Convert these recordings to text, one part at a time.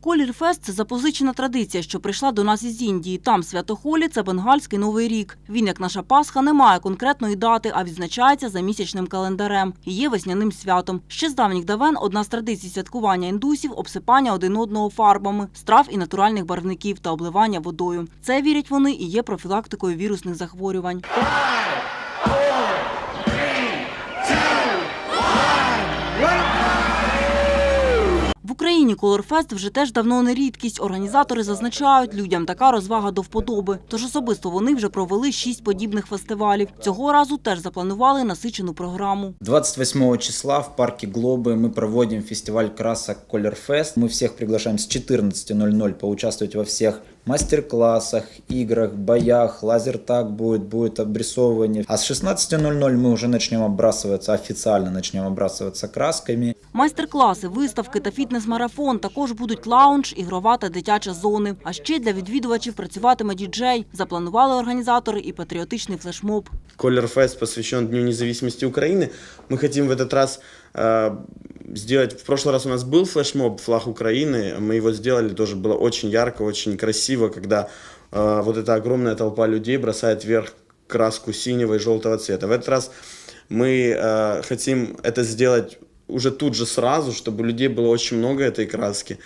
Колірфест – це запозичена традиція, що прийшла до нас із Індії. Там святохолі – це бенгальський новий рік. Він, як наша Пасха, не має конкретної дати, а відзначається за місячним календарем і є весняним святом. Ще з давніх давен одна з традицій святкування індусів – обсипання один одного фарбами, страв і натуральних барвників та обливання водою. Це, вірять вони, і є профілактикою вірусних захворювань. Україні Колорфест вже теж давно не рідкість. Організатори зазначають, людям така розвага до вподоби. Тож особисто вони вже провели шість подібних фестивалів. Цього разу теж запланували насичену програму. 28 числа в парке Глобы мы проводим фестиваль красок Color Fest. Мы всех приглашаем с 14.00 поучаствовать во всех мастер-классах, играх, боях, лазертаг будет, будет обрисовывание. А с 16.00 мы уже начнем обрасываться, официально начнем обрасываться красками. Майстер-класи, виставки та фітнес-марафон. Також будуть лаунж, ігрова та дитяча зони. А ще для відвідувачів працюватиме діджей. Запланували організатори і патріотичний флешмоб. Колер Фест посвящен Дню независимости Украины. Мы хотим в этот раз э, сделать... В прошлый раз у нас был флешмоб «Флаг Украины». Мы его сделали, тоже было очень ярко, очень красиво, когда э, вот эта огромная толпа людей бросает вверх краску синего и желтого цвета. В этот раз мы э, хотим это сделать уже тут же сразу, чтобы у людей было очень много этой краски.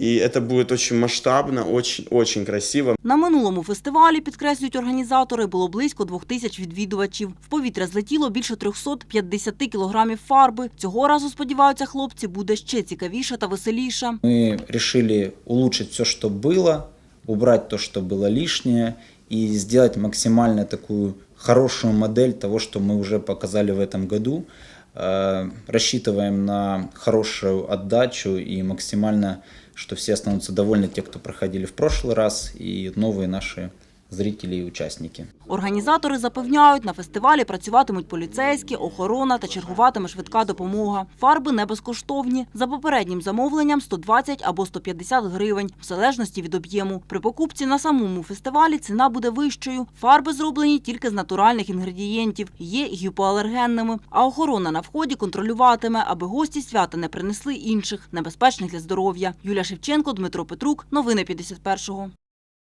И это будет очень масштабно, очень, очень красиво. На минулому фестивалі, підкреслюють організатори, було близько двох тисяч відвідувачів. В повітря злетіло більше 350 кілограмів фарби. Цього разу, сподіваються хлопці, буде ще цікавіше та веселіше. Мы решили улучшить все, что было, убрать то, что было лишнее, и сделать максимально такую хорошую модель того, что мы уже показали в этом году. Э, Рассчитываем на хорошую отдачу и максимально, что все останутся довольны, те, кто проходили в прошлый раз, и новые наши зрители и участники. Організатори запевняють, на фестивалі працюватимуть поліцейські, охорона та чергуватиме швидка допомога. Фарби не безкоштовні. За попереднім замовленням 120 або 150 гривень, в залежності від об'єму. При покупці на самому фестивалі ціна буде вищою. Фарби зроблені тільки з натуральних інгредієнтів, є гіпоалергенними. А охорона на вході контролюватиме, аби гості свята не принесли інших, небезпечних для здоров'я. Юлія Шевченко, Дмитро Петрук. Новини 51-го.